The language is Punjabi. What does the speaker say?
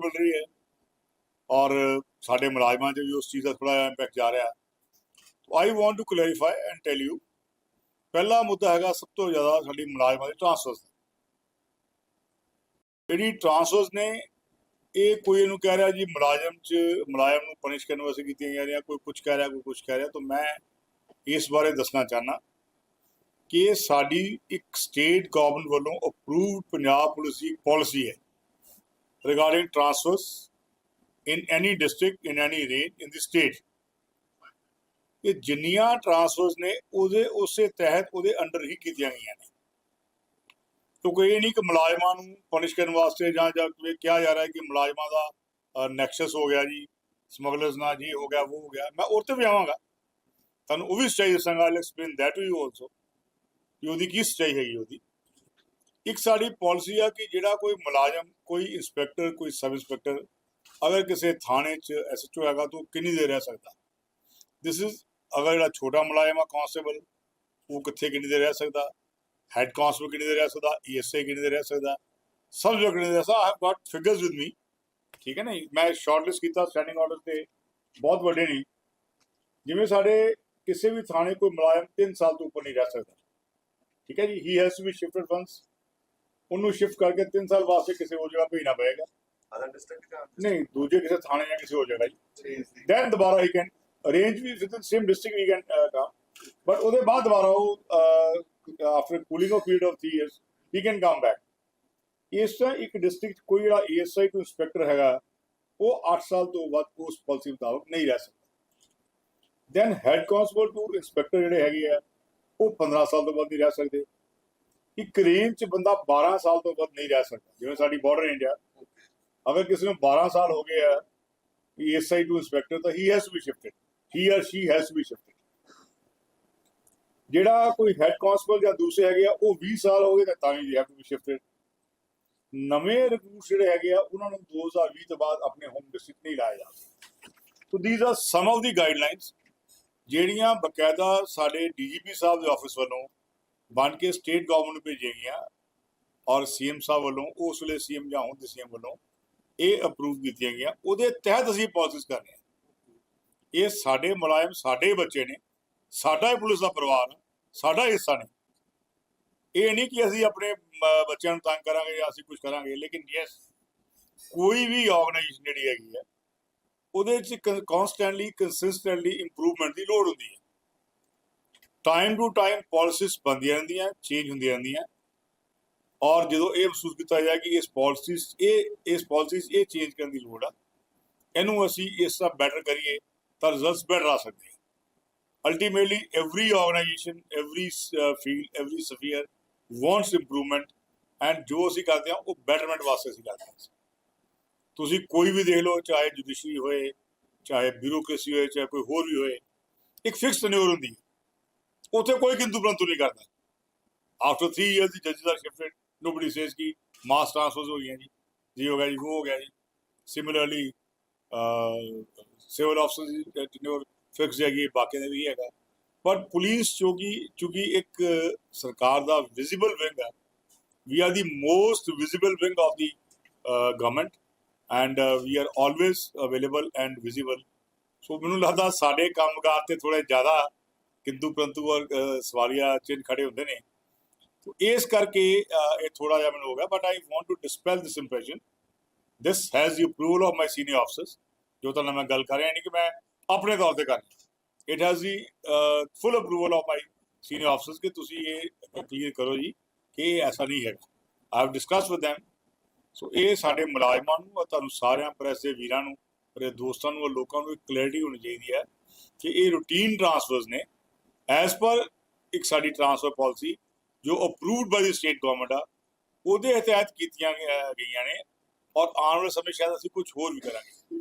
ਮਿਲ ਰਹੀ ਹੈ। ਔਰ ਸਾਡੇ ਮੁਲਾਜ਼ਮਾਂ 'ਚ ਵੀ ਉਸ ਚੀਜ਼ ਦਾ ਥੋੜਾ ਜਿਹਾ ਇੰਪੈਕਟ ਜਾ ਰਿਹਾ। I want to clarify and tell you ਪਹਿਲਾ ਮੁੱਦਾ ਹੈਗਾ ਸਭ ਤੋਂ ਜ਼ਿਆਦਾ ਸਾਡੀ ਮੁਲਾਜ਼ਮਾਂ ਦੇ ਟ੍ਰਾਂਸਫਰਸ ਜਿਹੜੀ ਟ੍ਰਾਂਸਫਰਸ ਨੇ, ਇਹ ਕੋਈ ਇਹਨੂੰ ਕਹਿ ਰਿਹਾ ਜੀ ਮੁਲਾਜ਼ਮ 'ਚ, ਮੁਲਾਜ਼ਮ ਨੂੰ ਪਨਿਸ਼ ਕਰਨ ਵਾਸਤੇ ਕੀਤੀਆਂ ਜਾ ਰਹੀਆਂ, ਕੋਈ ਕੁਝ ਕਹਿ ਰਿਹਾ, ਕੋਈ ਕੁਝ ਕਹਿ ਰਿਹਾ। ਤਾਂ ਮੈਂ ਇਸ ਬਾਰੇ ਦੱਸਣਾ ਚਾਹਨਾ ਕਿ ਸਾਡੀ ਇੱਕ ਸਟੇਟ ਗਵਰਨਮੈਂਟ ਵੱਲੋਂ ਅਪਰੂਵਡ ਪੰਜਾਬ ਪੁਲਿਸ ਦੀ ਪਾਲਿਸੀ ਹੈ। Regarding transfers in any district in any range in the state ਇਹ ਜਿੰਨੀਆਂ ਟ੍ਰਾਂਸਫਰਸ ਨੇ, ਉਹਦੇ, ਉਸੇ ਤਹਿਤ ਉਹਦੇ ਅੰਡਰ ਹੀ ਕੀਤੀਆਂ ਗਈਆਂ ਨੇ। ਕਿਉਂਕਿ ਇਹ ਨਹੀਂ ਕਿ ਮੁਲਾਜ਼ਮਾਂ ਨੂੰ ਪਨਿਸ਼ ਕਰਨ ਵਾਸਤੇ ਜਾਂ ਜਾਂ ਕਿਵੇਂ ਕਿਹਾ ਜਾ ਰਿਹਾ ਹੈ ਕਿ ਮੁਲਾਜ਼ਮਾਂ ਦਾ ਨੈਕਸਸ ਹੋ ਗਿਆ ਜੀ ਸਮਗਲਰਸ ਨਾਲ ਜੀ ਹੋ ਗਿਆ, ਉਹ ਹੋ ਗਿਆ। ਮੈਂ ਉਹ ਤੇ ਵੀ ਆਵਾਂਗਾ। ਤੁਹਾਨੂੰ ਉਹ ਵੀ ਸਟੇਜ ਦੱਸਾਂਗਾ explain that to you also ਕਿ ਉਹਦੀ ਕੀ ਸਟੇਜ ਹੈਗੀ ਉਹਦੀ। ਇੱਕ ਸਾਡੀ ਪਾਲਿਸੀ ਆ ਕਿ ਜਿਹੜਾ ਕੋਈ ਮੁਲਾਜ਼ਮ, ਕੋਈ ਇੰਸਪੈਕਟਰ, ਕੋਈ ਸਬ ਇੰਸਪੈਕਟਰ ਅਗਰ ਕਿਸੇ ਥਾਣੇ 'ਚ ਐਸਐਚਓ ਹੈਗਾ ਤਾਂ ਉਹ ਕਿੰਨੀ ਦੇਰ ਰਹਿ ਸਕਦਾ? ਦਿਸ ਇਜ਼ ਅਗਰ ਜਿਹੜਾ ਛੋਟਾ ਮੁਲਾਜ਼ਮ ਆ ਕਾਂਸਟੇਬਲ ਉਹ ਕਿੱਥੇ ਕਿੰਨੀ ਦੇਰ ਰਹਿ ਸਕਦਾ? ਹੈਡ ਕਾਂਸਟੇਬਲ ਕਿੰਨੀ ਦੇਰ ਰਹਿ ਸਕਦਾ? ਈਐਸਏ ਕਿੰਨੀ ਦੇਰ ਰਹਿ ਸਕਦਾ? ਸਬ ਜੋ ਕਿੰਨੀ ਦੇਰ ਰਹਿ ਸਕਦਾ? I have got figures with me ਠੀਕ ਹੈ ਨਾ ਮੈਂ ਸ਼ਾਰਟਲਿਸਟ ਕੀਤਾ ਸਟੈਂਡਿੰਗ ਆਰਡਰ ਤੇ, ਬਹੁਤ ਵੱਡੇ ਨਹੀਂ ਜਿਵੇਂ ਸਾਡੇ ਕਿਸੇ ਵੀ ਥਾਣੇ ਕੋਈ ਮੁਲਾਜ਼ਮ 3 ਸਾਲ ਤੋਂ ਉੱਪਰ ਨਹੀਂ ਰਹਿ ਸਕਦਾ, ਠੀਕ ਹੈ ਜੀ? He has to be shifted once ਉਹਨੂੰ ਸ਼ਿਫਟ ਕਰਕੇ 3 ਸਾਲ ਵਾਸਤੇ ਕਿਸੇ ਹੋਰ ਜਗ੍ਹਾ ਭੇਜਣਾ ਪਏਗਾ। ਨਹੀਂ ਦੂਜੇ ਕਿਸੇ ਥਾਣੇ ਜਾਂ ਕਿਸੇ ਹੋਰ ਜਗ੍ਹਾ ਜੀ। ਦੈਨ ਦੁਬਾਰਾ he can arrange we with same district we can come but ਉਹਦੇ ਬਾਅਦ ਦੁਬਾਰਾ ਉਹ after cooling off period of 3 years he can come back ਇਸ ਤਰ੍ਹਾਂ ਇੱਕ ਡਿਸਟ੍ਰਿਕਟ ਕੋਈ ਜਿਹੜਾ ਏਐਸਆਈ ਕੋਈ ਇੰਸਪੈਕਟਰ ਹੈਗਾ ਉਹ 8 ਸਾਲ ਤੋਂ ਵੱਧ ਉਸ ਪਾਲਿਸੀ ਮੁਤਾਬਕ ਨਹੀਂ ਰਹਿ ਸਕਦਾ। Then head constable to inspector ਜਿਹੜੇ ਹੈਗੇ ਆ ਉਹ 15 ਸਾਲ ਤੋਂ ਵੱਧ ਨਹੀਂ ਰਹਿ ਸਕਦੇ। ਇੱਕ ਰੇਂਜ ਚ ਬੰਦਾ 12 ਸਾਲ ਤੋਂ ਵੱਧ ਨਹੀਂ ਰਹਿ ਸਕਦਾ, ਜਿਵੇਂ ਸਾਡੀ ਬਾਰਡਰ ਰੇਂਜ ਅਗਰ ਕਿਸੇ ਨੂੰ 12 ਸਾਲ ਹੋ ਗਏ ਆ ਏਐਸਆਈ ਟੂ ਇੰਸਪੈਕਟਰ ਤਾਂ he has be shifted he or she has be shifted ਜਿਹੜਾ ਕੋਈ ਹੈਡ ਕਾਂਸਟੇਬਲ ਜਾਂ ਦੂਸਰੇ ਹੈਗੇ ਆ, ਉਹ 20 ਸਾਲ ਹੋ ਗਏ ਤਾਂ ਤਾਂ we have to be shifted ਨਵੇਂ ਰਿਕਰੂਟ ਜਿਹੜੇ ਹੈਗੇ ਆ, ਉਹਨਾਂ ਨੂੰ 2020 ਤੋਂ ਬਾਅਦ ਆਪਣੇ ਹੋਮ ਡਿਸਟ੍ਰਿਕਟ ਨਹੀਂ ਲਾਇਆ ਜਾ ਸਕਦਾ। So these are some of the guidelines ਜਿਹੜੀਆਂ ਬਕਾਇਦਾ ਸਾਡੇ ਡੀਜੀਪੀ ਸਾਹਿਬ ਦੇ ਆਫਿਸ ਵੱਲੋਂ ਬਣ ਕੇ ਸਟੇਟ ਗਵਰਨਮੈਂਟ ਨੂੰ ਭੇਜੀਆਂ ਗਈਆਂ ਔਰ ਸੀਐਮ ਸਾਹਿਬ ਵੱਲੋਂ, ਉਸ ਵੇਲੇ ਸੀਐਮ ਜਾਂ ਹੁਣ ਦੇ ਸੀਐਮ ਵੱਲੋਂ ਇਹ ਅਪਰੂਵ ਕੀਤੀਆਂ ਗਈਆਂ। ਉਹਦੇ ਤਹਿਤ ਅਸੀਂ ਪਾਲਿਸੀਜ਼ ਕਰ ਰਹੇ ਹਾਂ। ਇਹ ਸਾਡੇ ਮੁਲਾਜ਼ਮ, ਸਾਡੇ ਬੱਚੇ ਨੇ, ਸਾਡਾ ਹੀ ਪੁਲਿਸ ਦਾ ਪਰਿਵਾਰ ਸਾਡਾ ਹਿੱਸਾ ਨੇ ਇਹ ਨਹੀਂ ਕਿ ਅਸੀਂ ਆਪਣੇ ਬੱਚਿਆਂ ਨੂੰ ਤੰਗ ਕਰਾਂਗੇ ਜਾਂ ਅਸੀਂ ਕੁਝ ਕਰਾਂਗੇ, ਲੇਕਿਨ ਯੈਸ ਕੋਈ ਵੀ ਆਰਗੇਨਾਈਜੇਸ਼ਨ ਜਿਹੜੀ ਹੈਗੀ ਹੈ, ਉਹਦੇ ਵਿੱਚ ਕਨਸਟੈਂਟਲੀ ਕੰਸਿਸਟੈਂਟਲੀ ਇੰਪਰੂਵਮੈਂਟ ਦੀ ਲੋੜ ਹੁੰਦੀ ਹੈ। ਟਾਈਮ ਟੂ ਟਾਈਮ ਪਾਲਿਸੀਜ਼ ਬਣਦੀਆਂ ਰਹਿੰਦੀਆਂ ਚੇਂਜ ਹੁੰਦੀਆਂ ਰਹਿੰਦੀਆਂ। ਔਰ ਜਦੋਂ ਇਹ ਮਹਿਸੂਸ ਕੀਤਾ ਜਾਏ ਕਿ ਇਸ ਪਾਲਿਸੀਜ਼ ਇਹ, ਇਸ ਪਾਲਿਸੀਜ਼ ਇਹ ਚੇਂਜ ਕਰਨ ਦੀ ਲੋੜ ਆ, ਇਹਨੂੰ ਅਸੀਂ ਇਸ ਤਰ੍ਹਾਂ ਬੈਟਰ ਕਰੀਏ ਤਾਂ ਰਿਜ਼ਲਟਸ ਬੈਟਰ ਆ ਸਕਦੇ ਆ ultimately every organization every field every sphere wants improvement and ਜੋ ਅਸੀਂ ਕਰਦੇ ਹਾਂ, ਉਹ ਬੈਟਰਮੈਂਟ ਵਾਸਤੇ ਅਸੀਂ ਕਰਦੇ ਹਾਂ। ਤੁਸੀਂ ਕੋਈ ਵੀ ਦੇਖ ਲਓ, ਚਾਹੇ ਜੁਡੀਸ਼ਰੀ ਹੋਏ, ਚਾਹੇ ਬਿਊਰੋਕ੍ਰੇਸੀ ਹੋਏ, ਚਾਹੇ ਕੋਈ ਹੋਰ ਵੀ ਹੋਏ, ਇੱਕ ਫਿਕਸ ਟੈਨਿਓਰ ਹੁੰਦੀ ਹੈ। ਉੱਥੇ ਕੋਈ ਕਿੰਤੂ ਪ੍ਰੰਤੂ ਨਹੀਂ ਕਰਦਾ। ਆਫਟਰ 3 ਇਅਰਸ ਦੀ ਜੱਜਸ ਆਰ ਸ਼ਿਫਟਡ ਨੋਬਡੀ ਸੇਜ਼ ਕਿ ਮਾਸ ਟ੍ਰਾਂਸਫਰਸ ਹੋ ਗਈਆਂ ਜੀ ਜੀ ਹੋ ਗਿਆ ਜੀ, ਉਹ ਹੋ ਗਿਆ ਜੀ। Similarly civil officer tenure fix ਹੈਗੀ ਬਾਕੀ ਦੇ ਵੀ ਹੈਗਾ। ਪਰ ਪੁਲਿਸ ਚੋਗੀ ਚੁਗੀ ਇੱਕ ਸਰਕਾਰ ਦਾ ਵਿਜ਼ੀਬਲ ਵਿੰਗ ਹੈ we are the most visible wing of the government and we are always available and visible so ਮੈਨੂੰ ਲੱਗਦਾ ਸਾਡੇ ਕੰਮਕਾਰ ਤੇ ਥੋੜੇ ਜ਼ਿਆਦਾ ਕਿੰਤੂ ਪ੍ਰੰਤੂ ਔਰ ਅਹ, ਸਵਾਲੀਆ ਚਿੰਨ ਖੜੇ ਹੁੰਦੇ ਨੇ। ਤੋ ਇਸ ਕਰਕੇ ਇਹ ਥੋੜਾ ਜਿਹਾ ਮੈਨੂੰ ਹੋ ਗਿਆ but I want to dispel this impression this has the approval of my senior officers ਜੋ ਤਾਂ ਮੈਂ ਗੱਲ ਕਰ ਰਿਹਾ ਨਹੀਂ ਕਿ ਮੈਂ ਆਪਣੇ ਤੌਰ ਤੇ ਕਰ ਰਿਹਾ। It has the full approval of my senior officers ਕਿ ਤੁਸੀਂ ਇਹ ਕਲੀਅਰ ਕਰੋ ਜੀ ਕਿ ਇਹ ਐਸਾ ਨਹੀਂ ਹੈਗਾ। I have discuss with them so ਇਹ ਸਾਡੇ ਮੁਲਾਜ਼ਮਾਂ ਨੂੰ ਔਰ ਤੁਹਾਨੂੰ ਸਾਰਿਆਂ ਪ੍ਰੈਸ ਦੇ ਵੀਰਾਂ ਨੂੰ ਮੇਰੇ ਦੋਸਤਾਂ ਨੂੰ ਔਰ ਲੋਕਾਂ ਨੂੰ ਇੱਕ ਕਲੈਰਿਟੀ ਹੋਣੀ ਚਾਹੀਦੀ ਹੈ ਕਿ ਇਹ ਰੂਟੀਨ ਟ੍ਰਾਂਸਫਰਸ ਨੇ। ਐਸ ਪਰ ਇੱਕ ਸਾਡੀ ਟ੍ਰਾਂਸਫਰ ਪਾਲਿਸੀ ਜੋ approved by the state government ਆ, ਉਹਦੇ ਤਹਿਤ ਕੀਤੀਆਂ ਗਈਆਂ- ਗਈਆਂ ਨੇ ਔਰ ਆਉਣ ਵਾਲੇ ਸਮੇਂ ਸ਼ਾਇਦ ਅਸੀਂ ਕੁਝ ਹੋਰ ਵੀ ਕਰਾਂਗੇ।